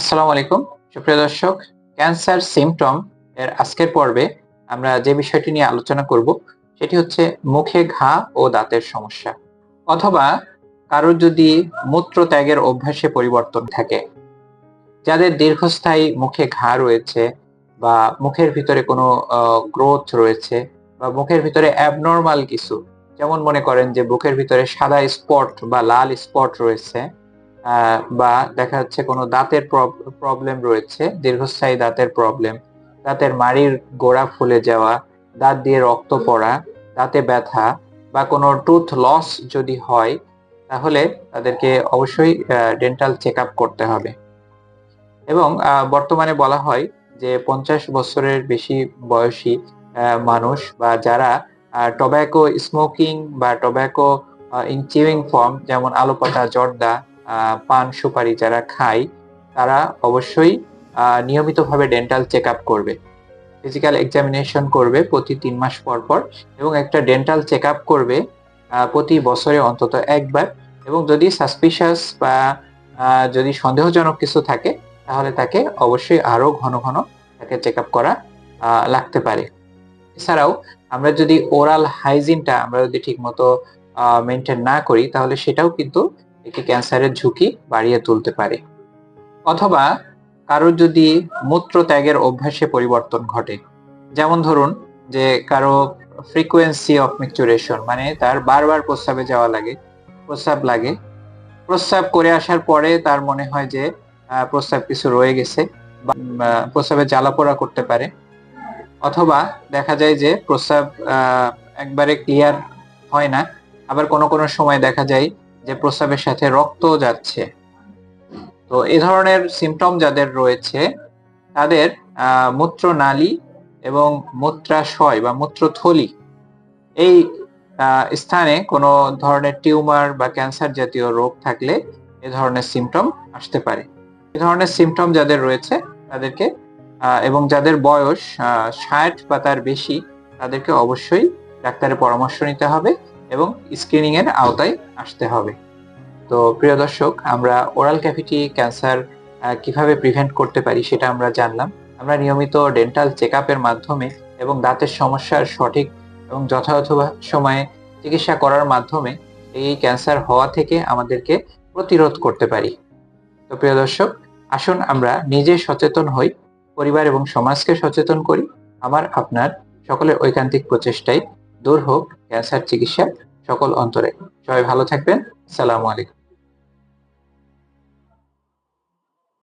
আসসালামু আলাইকুম। সুপ্রিয় দর্শক, ক্যান্সার সিমটম এর আজকের পর্বে আমরা যে বিষয়টি নিয়ে আলোচনা করব, সেটি হচ্ছে মুখে ঘা ও দাঁতের সমস্যা। অথবা কারোর যদি মূত্র ত্যাগের অভ্যাসে পরিবর্তন থাকে, যাদের দীর্ঘস্থায়ী মুখে ঘা রয়েছে বা মুখের ভিতরে কোনো গ্রোথ রয়েছে বা মুখের ভিতরে অ্যাবনর্মাল কিছু, যেমন মনে করেন যে বুকের ভিতরে সাদা স্পট বা লাল স্পট রয়েছে বা দেখা যাচ্ছে কোনো দাঁতের প্রবলেম রয়েছে, দীর্ঘস্থায়ী দাঁতের প্রবলেম দাঁতের মাড়ির গোড়া ফুলে যাওয়া, দাঁত দিয়ে রক্ত পড়া, দাঁতে ব্যথা বা কোনো টুথ লস যদি হয়, তাহলে তাদেরকে অবশ্যই ডেন্টাল চেক করতে হবে। এবং বর্তমানে বলা হয় যে পঞ্চাশ বছরের বেশি বয়সী মানুষ বা যারা টোব্যাকো স্মোকিং বা টোব্যাকো ইন চিউইং ফর্ম যেমন আলোপাতা জর্দা পান সুপারি যারা খায়, তারা অবশ্যই নিয়মিতভাবে ডেন্টাল চেক আপ করবে। ফিজিক্যাল এক্সামিনেশন করবে প্রতি তিন মাস পর পর এবং একটা ডেন্টাল চেক আপ করবে প্রতি বছরে অন্তত একবার এবং যদি সাসপিশাস বা যদি সন্দেহজনক কিছু থাকে, তাহলে তাকে অবশ্যই আরও ঘন ঘন তাকে চেক আপ করা লাগতে পারে। এছাড়াও আমরা যদি ওরাল হাইজিনটা আমরা যদি ঠিকমতো মেনটেন না করি, তাহলে সেটাও কিন্তু একটি ক্যান্সারের ঝুঁকি বাড়িয়ে তুলতে পারে। অথবা কারোর যদি মূত্র ত্যাগের অভ্যাসে পরিবর্তন ঘটে, যেমন ধরুন যে কারও ফ্রিকোয়েন্সি অফ মিকচুরেশন মানে তার বারবার প্রস্রাবে যাওয়া লাগে, প্রস্রাব লাগে। প্রস্রাব করে আসার পরে তার মনে হয় যে প্রস্রাব কিছু রয়ে গেছে প্রস্রাবে জ্বালাপোড়া করতে পারে। অথবা দেখা যায় যে প্রস্রাব একবারে ক্লিয়ার হয় না। আবার কোনো কোনো সময় দেখা যায় যে প্রস্রাবের সাথে রক্ত যাচ্ছে। তো এই ধরনের সিমটম যাদের রয়েছে, তাদের মূত্রনালী এবং মূত্রাশয় বা মূত্রথলি এই স্থানে কোনো ধরনের টিউমার বা ক্যান্সার জাতীয় রোগ থাকলে এ ধরনের সিমটম আসতে পারে। এ ধরনের সিমটম যাদের রয়েছে, তাদেরকে এবং যাদের বয়স ষাট বা তার বেশি, তাদেরকে অবশ্যই ডাক্তারের পরামর্শ নিতে হবে। এবং স্ক্রিনিং এর আওতায় আসতে হবে। তো প্রিয় দর্শক, আমরা ওরাল ক্যাভিটি ক্যান্সার কীভাবে প্রিভেন্ট করতে পারি সেটা আমরা জানলাম। আমরা নিয়মিত ডেন্টাল চেক মাধ্যমে এবং দাঁতের সমস্যার সঠিক এবং যথাযথ সময়ে চিকিৎসা করার মাধ্যমে এই ক্যান্সার হওয়া থেকে আমাদেরকে প্রতিরোধ করতে পারি। তো প্রিয় দর্শক, আসুন আমরা নিজে সচেতন হই, পরিবার এবং সমাজকে সচেতন করি। আমার, আপনার সকলের ঐকান্তিক প্রচেষ্টায় দূর হোক ক্যান্সার চিকিৎসা সকল অন্তরে। সবাই ভালো থাকবেন। সালামু আলাইকুম।